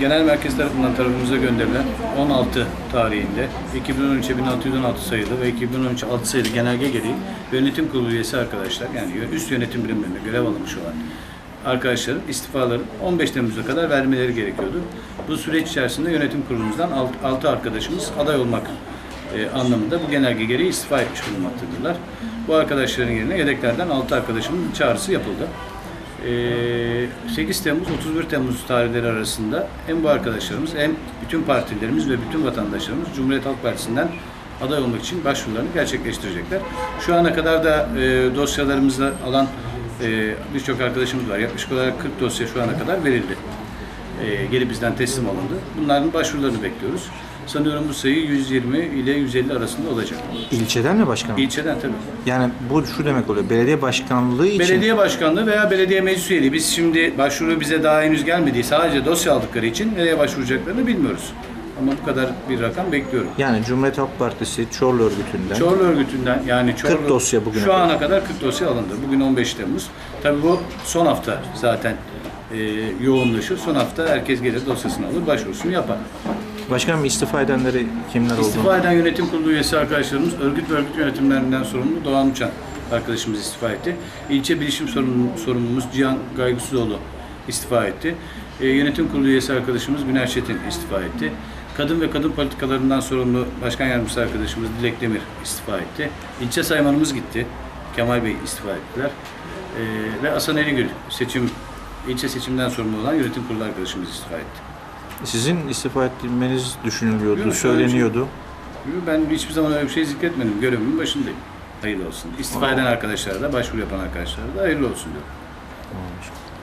genel merkez tarafından tarafımıza gönderilen 16 tarihinde 2013'e 1616 sayılı ve 2013 6 sayılı genelge gereği yönetim kurulu üyesi arkadaşlar yani üst yönetim birimlerinde görev almış olan arkadaşların istifalarını 15 Temmuz'a kadar vermeleri gerekiyordu. Bu süreç içerisinde yönetim kurulumuzdan 6 arkadaşımız aday olmak e, anlamında bu genelge gereği istifa etmiş bulunmaktadırlar. Bu arkadaşların yerine yedeklerden 6 arkadaşımın çağrısı yapıldı. E, 8 Temmuz 31 Temmuz tarihleri arasında hem bu arkadaşlarımız hem bütün partilerimiz ve bütün vatandaşlarımız Cumhuriyet Halk Partisi'nden aday olmak için başvurularını gerçekleştirecekler. Şu ana kadar da e, dosyalarımızı alan e, birçok arkadaşımız var. Yaklaşık olarak 40 dosya şu ana kadar verildi. E, geri bizden teslim alındı. Bunların başvurularını bekliyoruz. Sanıyorum bu sayı 120 ile 150 arasında olacak. İlçeden mi başkanım? İlçeden tabii. Yani bu şu demek oluyor. Belediye başkanlığı için Belediye başkanlığı veya belediye meclis üyeliği. Biz şimdi başvuru bize daha henüz gelmediği sadece dosya aldıkları için nereye başvuracaklarını bilmiyoruz. Ama bu kadar bir rakam bekliyorum. yani Cumhuriyet Halk Partisi Çorlu örgütünden Çorlu örgütünden yani Çorlu, 40 dosya bugüne Şu ana kadar 40 dosya alındı. Bugün 15 Temmuz. Tabii bu son hafta zaten e, yoğunlaşır. Son hafta herkes gelir dosyasını alır, başvurusunu yapar. başkanım istifa edenleri kimler oldu? İstifa eden yönetim kurulu üyesi arkadaşlarımız örgüt ve örgüt yönetimlerinden sorumlu Doğan Uçan arkadaşımız istifa etti. İlçe bilişim sorumlu, sorumlumuz Cihan Gaygısızoğlu istifa etti. E, yönetim kurulu üyesi arkadaşımız Güner Çetin istifa etti. Kadın ve kadın politikalarından sorumlu başkan yardımcısı arkadaşımız Dilek Demir istifa etti. İlçe saymanımız gitti. Kemal Bey istifa ettiler. E, ve Hasan Eligül seçim ilçe seçimden sorumlu olan yönetim kurulu arkadaşımız istifa etti. Sizin istifa etmeniz düşünülüyordu, Yok, söyleniyordu. Ben hiçbir zaman öyle bir şey zikretmedim. Görevimin başındayım. Hayırlı olsun. İstifa eden arkadaşlara da, başvuru yapan arkadaşlara da hayırlı olsun diyorum. Başkanım.